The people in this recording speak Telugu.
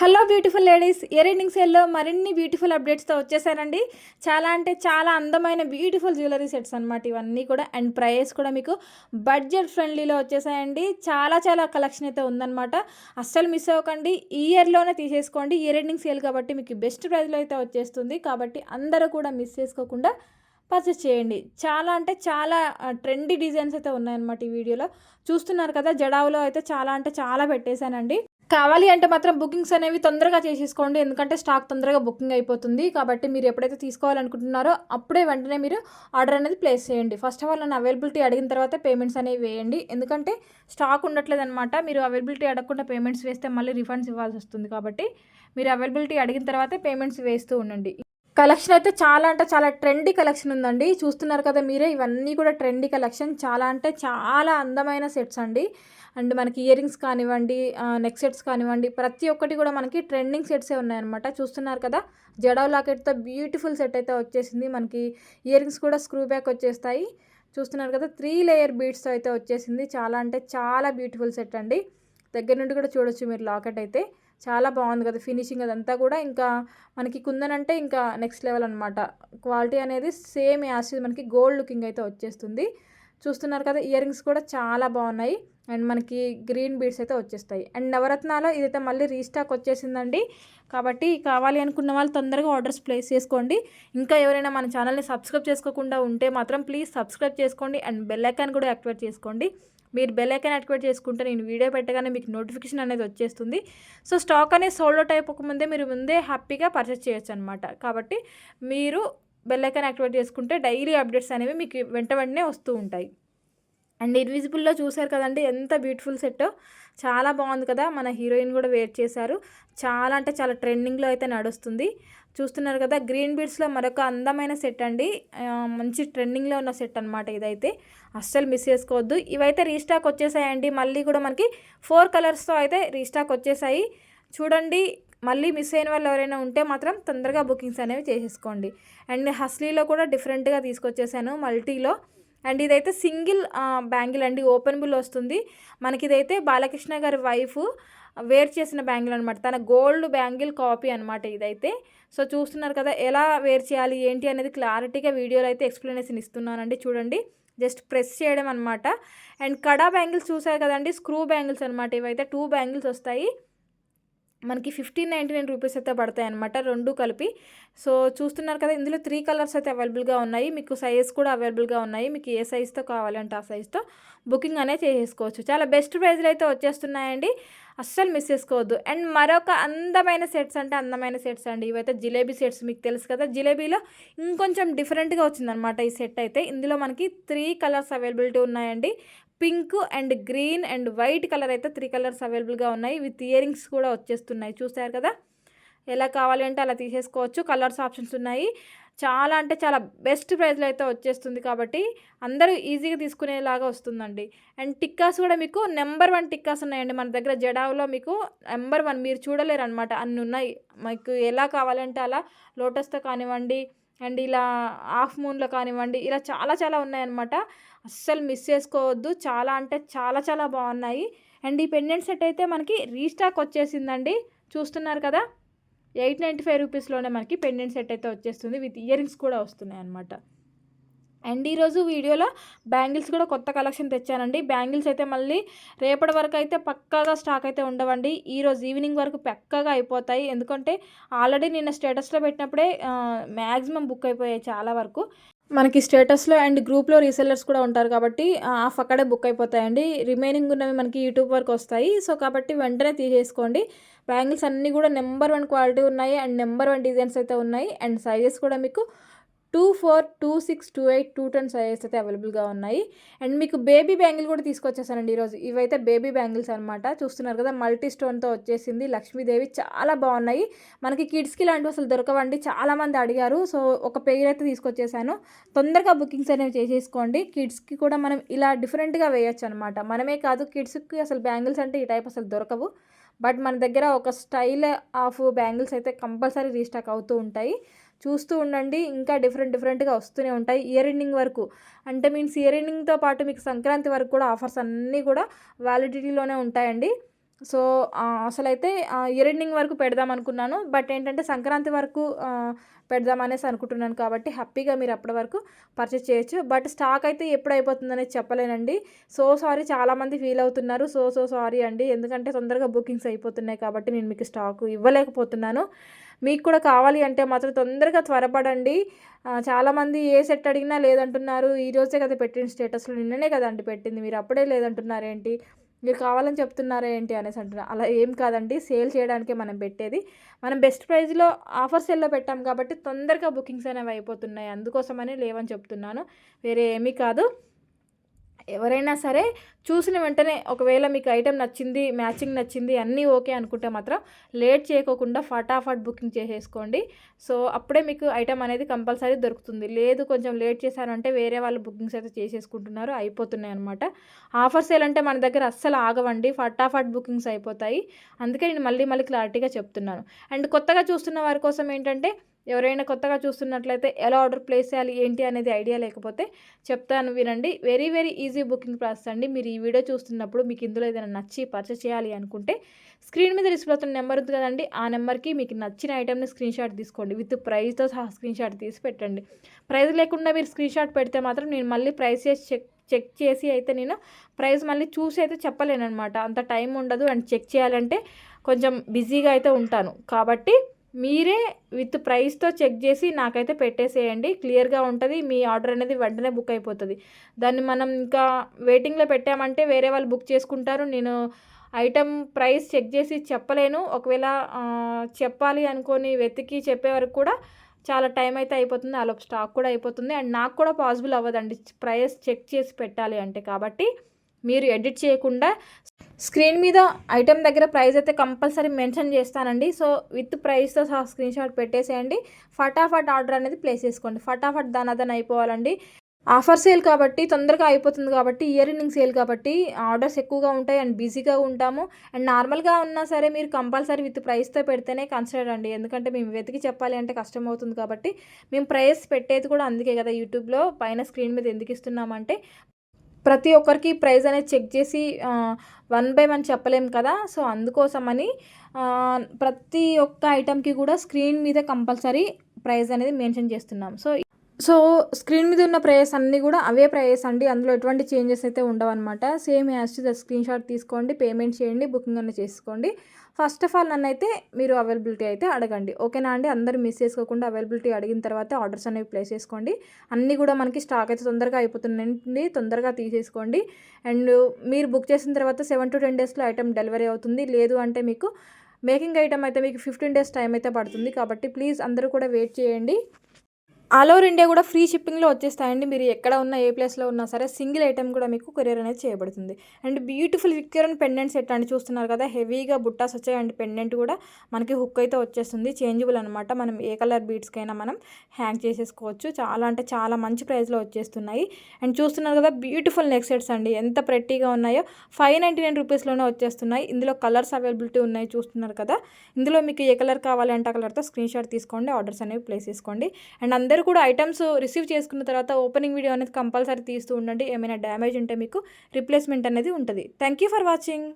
Hello beautiful ladies year ending సేల్లో మరిన్ని బ్యూటిఫుల్ అప్డేట్స్తో వచ్చేసానండి. చాలా అంటే చాలా అందమైన బ్యూటిఫుల్ జ్యువెలరీ సెట్స్ అనమాట ఇవన్నీ కూడా. అండ్ ప్రైస్ కూడా మీకు బడ్జెట్ ఫ్రెండ్లీలో వచ్చేసాయండి. చాలా చాలా కలెక్షన్ అయితే ఉందన్నమాట. అస్సలు మిస్ అవ్వకండి. ఈ ఇయర్లోనే తీసేసుకోండి. ఇయర్ ఎండింగ్ సేల్ కాబట్టి మీకు బెస్ట్ ప్రైస్లో అయితే వచ్చేస్తుంది. కాబట్టి అందరూ కూడా మిస్ చేసుకోకుండా పర్చేస్ చేయండి. చాలా అంటే చాలా ట్రెండీ డిజైన్స్ అయితే ఉన్నాయన్నమాట ఈ వీడియోలో చూస్తున్నారు కదా జడావులో అయితే చాలా అంటే చాలా పెట్టేశానండి. కావాలి అంటే మాత్రం బుకింగ్స్ అనేవి తొందరగా చేసేసుకోండి. ఎందుకంటే స్టాక్ తొందరగా బుకింగ్ అయిపోతుంది. కాబట్టి మీరు ఎప్పుడైతే తీసుకోవాలనుకుంటున్నారో అప్పుడే వెంటనే మీరు ఆర్డర్ అనేది ప్లేస్ చేయండి. ఫస్ట్ ఆఫ్ ఆల్ నన్ను అవైలబిలిటీ అడిగిన తర్వాత పేమెంట్స్ అనేవి వేయండి. ఎందుకంటే స్టాక్ ఉండట్లేదు అనమాట మీరు అవైలబిలిటీ అడగకుండా పేమెంట్స్ వేస్తే మళ్ళీ రిఫండ్స్ ఇవ్వాల్సి వస్తుంది కాబట్టి మీరు అవైలబిలిటీ అడిగిన తర్వాతే పేమెంట్స్ వేస్తూ ఉండండి. కలెక్షన్ అయితే చాలా అంటే చాలా ట్రెండీ కలెక్షన్ ఉందండి. చూస్తున్నారు కదా మీరే ఇవన్నీ కూడా ట్రెండీ కలెక్షన్. చాలా అంటే చాలా అందమైన సెట్స్ అండి. అండ్ మనకి ఇయర్ రింగ్స్ కానివ్వండి నెక్ సెట్స్ కానివ్వండి ప్రతి ఒక్కటి కూడా మనకి ట్రెండింగ్ సెట్సే ఉన్నాయన్నమాట. చూస్తున్నారు కదా జడవ్ లాకెట్తో బ్యూటిఫుల్ సెట్ అయితే వచ్చేసింది. మనకి ఇయర్ రింగ్స్ కూడా స్క్రూ బ్యాక్ వచ్చేస్తాయి. చూస్తున్నారు కదా త్రీ లేయర్ బీడ్స్తో అయితే వచ్చేసింది. చాలా అంటే చాలా బ్యూటిఫుల్ సెట్ అండి. దగ్గర నుండి కూడా చూడొచ్చు మీరు లాకెట్ అయితే. చాలా బాగుంది కదా ఫినిషింగ్ అదంతా కూడా. ఇంకా మనకి కుందన్ అంటే ఇంకా నెక్స్ట్ లెవెల్ అనమాట క్వాలిటీ అనేది సేమ్ యాసిడ్ మనకి గోల్డ్ లుకింగ్ అయితే వచ్చేస్తుంది. చూస్తున్నారు కదా ఇయర్ రింగ్స్ కూడా చాలా బాగున్నాయి. అండ్ మనకి గ్రీన్ బీడ్స్ అయితే వచ్చేస్తాయి. అండ్ నవరత్నాలో ఇదైతే మళ్ళీ రీస్టాక్ వచ్చేసిందండి. కాబట్టి కావాలి అనుకున్న వాళ్ళు తొందరగా ఆర్డర్స్ ప్లేస్ చేసుకోండి. ఇంకా ఎవరైనా మన ఛానల్ని సబ్స్క్రైబ్ చేసుకోకుండా ఉంటే మాత్రం ప్లీజ్ సబ్స్క్రైబ్ చేసుకోండి. అండ్ బెల్ ఐకాన్ కూడా యాక్టివేట్ చేసుకోండి. మీరు బెల్ ఐకాన్ యాక్టివేట్ చేసుకుంటే నేను వీడియో పెట్టగానే మీకు నోటిఫికేషన్ అనేది వచ్చేస్తుంది. సో స్టాక్ అనేది సోల్డ్ అవుట్ అయిపోకముందే మీరు ముందే హ్యాపీగా పర్చేస్ చేయొచ్చు అనమాట కాబట్టి మీరు బెల్ ఐకాన్ యాక్టివేట్ చేసుకుంటే డైలీ అప్డేట్స్ అనేవి మీకు వెంట వెంటనే వస్తూ ఉంటాయి. అండ్ ఇన్విజిబుల్లో చూసారు కదండి ఎంత బ్యూటిఫుల్ సెట్ చాలా బాగుంది కదా మన హీరోయిన్ కూడా వేట్ చేశారు. చాలా అంటే చాలా ట్రెండింగ్లో అయితే నడుస్తుంది. చూస్తున్నారు కదా గ్రీన్ బీడ్స్లో మరొక అందమైన సెట్ అండి. మంచి ట్రెండింగ్లో ఉన్న సెట్ అనమాట ఇదైతే. అస్సలు మిస్ చేసుకోవద్దు. ఇవైతే రీస్టాక్ వచ్చేసాయండి. మళ్ళీ కూడా మనకి ఫోర్ కలర్స్తో అయితే రీస్టాక్ వచ్చేసాయి. చూడండి మళ్ళీ మిస్ అయిన వాళ్ళు ఎవరైనా ఉంటే మాత్రం తొందరగా బుకింగ్స్ అనేవి చేసేసుకోండి. అండ్ హస్లీలో కూడా డిఫరెంట్గా తీసుకొచ్చేసాను మల్టీలో. అండ్ ఇదైతే సింగిల్ బ్యాంగిల్ అండి. ఓపెనబుల్ వస్తుంది. మనకి ఇదైతే బాలకృష్ణ గారి వైఫ్ వేర్ చేసిన బ్యాంగిల్ అనమాట తన గోల్డ్ బ్యాంగిల్ కాపీ అనమాట ఇదైతే. సో చూస్తున్నారు కదా ఎలా వేర్ చేయాలి ఏంటి అనేది క్లారిటీగా వీడియోలో అయితే ఎక్స్ప్లెనేషన్ ఇస్తున్నానండి. చూడండి జస్ట్ ప్రెస్ చేయడం అనమాట అండ్ కడా బ్యాంగిల్స్ చూసారు కదండి స్క్రూ బ్యాంగిల్స్ అనమాట ఇవైతే టూ బ్యాంగిల్స్ వస్తాయి. మనకి ఫిఫ్టీన్ నైంటీ నైన్ రూపీస్ అయితే పడతాయి అనమాట రెండు కలిపి. సో చూస్తున్నారు కదా ఇందులో త్రీ కలర్స్ అయితే అవైలబుల్గా ఉన్నాయి. మీకు సైజ్ కూడా అవైలబుల్గా ఉన్నాయి. మీకు ఏ సైజ్తో కావాలంటే ఆ సైజ్తో బుకింగ్ అనేది చేసేసుకోవచ్చు. చాలా బెస్ట్ ప్రైజ్లు అయితే వచ్చేస్తున్నాయండి. అస్సలు మిస్ చేసుకోవద్దు. అండ్ మరొక అందమైన సెట్స్ అంటే అందమైన సెట్స్ అండి. ఇవైతే జిలేబీ సెట్స్ మీకు తెలుసు కదా. జిలేబీలో ఇంకొంచెం డిఫరెంట్గా వచ్చిందనమాట ఈ సెట్ అయితే. ఇందులో మనకి త్రీ కలర్స్ అవైలబిలిటీ ఉన్నాయండి. Pink and green and white colour అయితే త్రీ కలర్స్ అవైలబుల్గా ఉన్నాయి. విత్ ఇయరింగ్స్ కూడా వచ్చేస్తున్నాయి. చూసారు కదా? ఎలా కావాలి అంటే అలా తీసేసుకోవచ్చు. కలర్స్ ఆప్షన్స్ ఉన్నాయి. చాలా అంటే చాలా బెస్ట్ ప్రైస్లో అయితే వచ్చేస్తుంది కాబట్టి అందరూ ఈజీగా తీసుకునేలాగా వస్తుందండి. అండ్ టిక్కాస్ కూడా మీకు నెంబర్ వన్ టిక్కాస్ ఉన్నాయండి. మన దగ్గర జడావులో మీకు నెంబర్ వన్ మీరు చూడలేరు అనమాట అన్ని ఉన్నాయి. మీకు ఎలా కావాలంటే అలా లోటస్తో కానివ్వండి అండ్ ఇలా హాఫ్ మూన్లో కానివ్వండి ఇలా చాలా చాలా ఉన్నాయన్నమాట. అస్సలు మిస్ చేసుకోవద్దు. చాలా అంటే చాలా చాలా బాగున్నాయి. అండ్ ఈ పెండెంట్ సెట్ అయితే మనకి రీస్టాక్ వచ్చేసిందండి. చూస్తున్నారు కదా? ఎయిట్ నైంటీ ఫైవ్ రూపీస్లోనే మనకి పెండెంట్ సెట్ అయితే వచ్చేస్తుంది. విత్ ఇయర్ రింగ్స్ కూడా వస్తున్నాయి అన్నమాట అండ్ ఈరోజు వీడియోలో బ్యాంగిల్స్ కూడా కొత్త కలెక్షన్ తెచ్చానండి. బ్యాంగిల్స్ అయితే మళ్ళీ రేపటి వరకు అయితే పక్కాగా స్టాక్ అయితే ఉండవండి. ఈరోజు ఈవినింగ్ వరకు పక్కాగా అయిపోతాయి. ఎందుకంటే ఆల్రెడీ నిన్న స్టేటస్లో పెట్టినప్పుడే మ్యాక్సిమం బుక్ అయిపోయాయి చాలా వరకు. మనకి స్టేటస్లో అండ్ గ్రూప్లో రీసెల్లర్స్ కూడా ఉంటారు కాబట్టి ఆఫ్ అక్కడే బుక్ అయిపోతాయండి. రిమైనింగ్ ఉన్నవి మనకి యూట్యూబ్ వరకు వస్తాయి. సో కాబట్టి వెంటనే తీసేసుకోండి. బ్యాంగిల్స్ అన్నీ కూడా నెంబర్ వన్ క్వాలిటీ ఉన్నాయి. అండ్ నెంబర్ వన్ డిజైన్స్ అయితే ఉన్నాయి. అండ్ సైజెస్ కూడా మీకు two four two six two eight two ten sizes అయితే అవైలబుల్గా ఉన్నాయి. అండ్ మీకు బేబీ బ్యాంగిల్ కూడా తీసుకొచ్చేసానండి ఈరోజు. ఇవైతే బేబీ బ్యాంగిల్స్ అనమాట చూస్తున్నారు కదా మల్టీ స్టోన్తో వచ్చేసింది. లక్ష్మీదేవి చాలా బాగున్నాయి. మనకి కిడ్స్కి ఇలాంటివి అసలు దొరకవండి. చాలామంది అడిగారు. సో ఒక పేరు అయితే తీసుకొచ్చేసాను. తొందరగా బుకింగ్స్ అనేవి చేసేసుకోండి. కిడ్స్కి కూడా మనం ఇలా డిఫరెంట్గా వేయొచ్చు అనమాట మనమే కాదు కిడ్స్కి అసలు బ్యాంగిల్స్ అంటే ఈ టైప్ అసలు దొరకవు. బట్ మన దగ్గర ఒక స్టైల్ ఆఫ్ బ్యాంగిల్స్ అయితే కంపల్సరీ రీస్టాక్ అవుతూ ఉంటాయి. చూస్తూ ఉండండి. ఇంకా డిఫరెంట్ డిఫరెంట్గా వస్తూనే ఉంటాయి. ఇయర్ ఎండింగ్ వరకు. అంటే మీన్స్ ఇయర్ ఎండింగ్తో పాటు మీకు సంక్రాంతి వరకు కూడా ఆఫర్స్ అన్నీ కూడా వ్యాలిడిటీలోనే ఉంటాయండి. సో అసలైతే ఇయర్ ఎండింగ్ వరకు పెడదాం అనుకున్నాను. బట్ ఏంటంటే సంక్రాంతి వరకు పెడదామనేసి అనుకుంటున్నాను కాబట్టి హ్యాపీగా మీరు అప్పటి వరకు పర్చేస్ చేయొచ్చు. బట్ స్టాక్ అయితే ఎప్పుడు అయిపోతుందనేది చెప్పలేనండి. సో సారీ చాలామంది ఫీల్ అవుతున్నారు. సో సో సారీ అండి. ఎందుకంటే తొందరగా బుకింగ్స్ అయిపోతున్నాయి కాబట్టి నేను మీకు స్టాక్ ఇవ్వలేకపోతున్నాను. మీకు కూడా కావాలి అంటే మాత్రం తొందరగా త్వరపడండి. చాలామంది ఏ సెట్ అడిగినా లేదంటున్నారు. ఈరోజే కదా పెట్టిన స్టేటస్లో నిన్ననే కదా అండి పెట్టింది. మీరు అప్పుడే లేదంటున్నారేంటి మీరు కావాలని చెప్తున్నారా ఏంటి అనేసి అంటున్నారు అలా ఏం కాదండి. సేల్ చేయడానికే మనం పెట్టేది. మనం బెస్ట్ ప్రైస్లో ఆఫర్ సేల్లో పెట్టాం కాబట్టి తొందరగా బుకింగ్స్ అనేవి అయిపోతున్నాయి. అందుకోసమని లేవని చెప్తున్నాను. వేరే ఏమీ కాదు. ఎవరైనా సరే చూసిన వెంటనే ఒకవేళ మీకు ఐటెం నచ్చింది మ్యాచింగ్ నచ్చింది అన్నీ ఓకే అనుకుంటే మాత్రం లేట్ చేయకోకుండా ఫటాఫట్ బుకింగ్ చేసేసుకోండి. సో అప్పుడే మీకు ఐటెం అనేది కంపల్సరీ దొరుకుతుంది. లేదు కొంచెం లేట్ చేశారంటే వేరే వాళ్ళు బుకింగ్స్ అయితే చేసేసుకుంటున్నారు అయిపోతున్నాయి అనమాట ఆఫర్ సేల్ అంటే మన దగ్గర అస్సలు ఆగవండి ఫటాఫట్ బుకింగ్స్ అయిపోతాయి. అందుకే నేను మళ్ళీ మళ్ళీ క్లారిటీగా చెప్తున్నాను. అండ్ కొత్తగా చూస్తున్న వారి కోసం ఏంటంటే ఎవరైనా కొత్తగా చూస్తున్నట్లయితే ఎలా ఆర్డర్ ప్లేస్ చేయాలి ఏంటి అనేది ఐడియా లేకపోతే చెప్తాను వినండి. Very very easy booking process అండి. మీరు ఈ వీడియో చూస్తున్నప్పుడు మీకు ఇందులో ఏదైనా నచ్చి పర్చేస్ చేయాలి అనుకుంటే స్క్రీన్ మీద డిస్ప్లే అవుతున్న నెంబర్ ఉంది కదండి ఆ నెంబర్కి మీకు నచ్చిన ఐటెంని స్క్రీన్ షాట్ తీసుకోండి. విత్ ప్రైస్తో సహా స్క్రీన్ షాట్ తీసి పెట్టండి. ప్రైస్ లేకుండా మీరు స్క్రీన్ షాట్ పెడితే మాత్రం నేను మళ్ళీ ప్రైస్ చేసి చెక్ చెక్ చేసి అయితే నేను ప్రైస్ మళ్ళీ చూసి అయితే చెప్పలేను అనమాట అంత టైం ఉండదు. అండ్ చెక్ చేయాలంటే కొంచెం బిజీగా అయితే ఉంటాను. కాబట్టి మీరే విత్ ప్రైస్తో చెక్ చేసి నాకైతే పెట్టేసేయండి. క్లియర్గా ఉంటుంది. మీ ఆర్డర్ అనేది వెంటనే బుక్ అయిపోతుంది. దాన్ని మనం ఇంకా వెయిటింగ్లో పెట్టామంటే వేరే వాళ్ళు బుక్ చేసుకుంటారు. నేను ఐటమ్ ప్రైస్ చెక్ చేసి చెప్పలేను. ఒకవేళ చెప్పాలి అనుకొని వెతికి చెప్పే వరకు కూడా చాలా టైం అయితే అయిపోతుంది. అలా స్టాక్ కూడా అయిపోతుంది. అండ్ నాకు కూడా పాసిబుల్ అవ్వదండి. ప్రైస్ చెక్ చేసి పెట్టాలి అంటే. కాబట్టి మీరు ఎడిట్ చేయకుండా స్క్రీన్ మీద ఐటెం దగ్గర ప్రైస్ అయితే కంపల్సరీ మెన్షన్ చేస్తానండి. సో విత్ ప్రైస్తో సహా స్క్రీన్ షాట్ పెట్టేసేయండి. ఫటాఫట్ ఆర్డర్ అనేది ప్లేస్ చేసుకోండి. ఫటాఫట్ దానదన అయిపోవాలండి. ఆఫర్ సేల్ కాబట్టి తొందరగా అయిపోతుంది కాబట్టి ఇయర్ ఎండింగ్ సేల్ కాబట్టి ఆర్డర్స్ ఎక్కువగా ఉంటాయి అండ్ బిజీగా ఉంటాము. అండ్ నార్మల్గా ఉన్నా సరే మీరు కంపల్సరీ విత్ ప్రైస్తో పెడితేనే కన్సిడర్ అండి. ఎందుకంటే మేము వెతికి చెప్పాలి అంటే కష్టం అవుతుంది కాబట్టి మేము ప్రైస్ పెట్టేది కూడా అందుకే కదా యూట్యూబ్లో. పైన స్క్రీన్ మీద ఎందుకు ఇస్తున్నామంటే ప్రతి ఒక్కరికి ప్రైస్ అనేది చెక్ చేసి వన్ బై వన్ చెప్పలేం కదా. సో అందుకోసమని ప్రతి ఒక్క ఐటెంకి కూడా స్క్రీన్ మీద కంపల్సరీ ప్రైస్ అనేది మెన్షన్ చేస్తున్నాం. సో సో స్క్రీన్ మీద ఉన్న ప్రైస్ అన్నీ కూడా అవే ప్రైజెస్ అండి. అందులో ఎటువంటి చేంజెస్ అయితే ఉండవన్నమాట. Same as to the screenshot తీసుకోండి పేమెంట్ చేయండి బుకింగ్ అన్న చేసుకోండి. ఫస్ట్ ఆఫ్ ఆల్ నన్ను అయితే మీరు అవైలబిలిటీ అయితే అడగండి. ఓకేనా అండి? అందరూ మిస్ చేసుకోకుండా అవైలబిలిటీ అడిగిన తర్వాత ఆర్డర్స్ అనేవి ప్లేస్ చేసుకోండి. అన్నీ కూడా మనకి స్టాక్ అయితే తొందరగా అయిపోతుందండి. తొందరగా తీసేసుకోండి. అండ్ మీరు బుక్ చేసిన తర్వాత సెవెన్ టు టెన్ డేస్లో ఐటమ్ డెలివరీ అవుతుంది. లేదు అంటే మీకు మేకింగ్ ఐటమ్ అయితే మీకు ఫిఫ్టీన్ డేస్ టైం అయితే పడుతుంది. కాబట్టి ప్లీజ్ అందరూ కూడా వెయిట్ చేయండి. ఆల్ ఓవర్ ఇండియా కూడా ఫ్రీ షిప్పింగ్లో వచ్చేస్తాయండి. మీరు ఎక్కడ ఉన్న ఏ ప్లేస్లో ఉన్నా సరే సింగిల్ ఐటెం కూడా మీకు కొరియర్ అనేది చేయబడుతుంది. అండ్ బ్యూటిఫుల్ విక్యూరన్ పెండెంట్ సెట్ అని చూస్తున్నారు కదా హెవీగా బుట్టాస్ వచ్చాయి అండ్ పెండెంట్ కూడా మనకి హుక్ అయితే వచ్చేస్తుంది. చేంజబుల్ అనమాట మనం ఏ కలర్ బీడ్స్కైనా మనం హ్యాంగ్ చేసేసుకోవచ్చు. చాలా అంటే చాలా మంచి ప్రైస్లో వచ్చేస్తున్నాయి. అండ్ చూస్తున్నారు కదా బ్యూటిఫుల్ నెక్ సెట్స్ అండి. ఎంత ప్రెట్టీగా ఉన్నాయో. ఫైవ్ నైంటీ నైన్ రూపీస్లోనే వచ్చేస్తున్నాయి. ఇందులో కలర్స్ అవైలబిలిటీ ఉన్నాయి చూస్తున్నారు కదా. ఇందులో మీకు ఏ కలర్ కావాలంటే ఆ కలర్తో స్క్రీన్ షాట్ తీసుకోండి. ఆర్డర్స్ అనేవి ప్లేస్ చేసుకోండి. అండ్ అందరూ అందరూ కూడా ఐటమ్స్ రిసీవ్ చేసుకున్న తర్వాత ఓపెనింగ్ వీడియో అనేది కంపల్సరీ తీస్తూ ఉండండి. ఏమైనా డ్యామేజ్ ఉంటే మీకు రిప్లేస్మెంట్ అనేది ఉంటుంది. Thank you for watching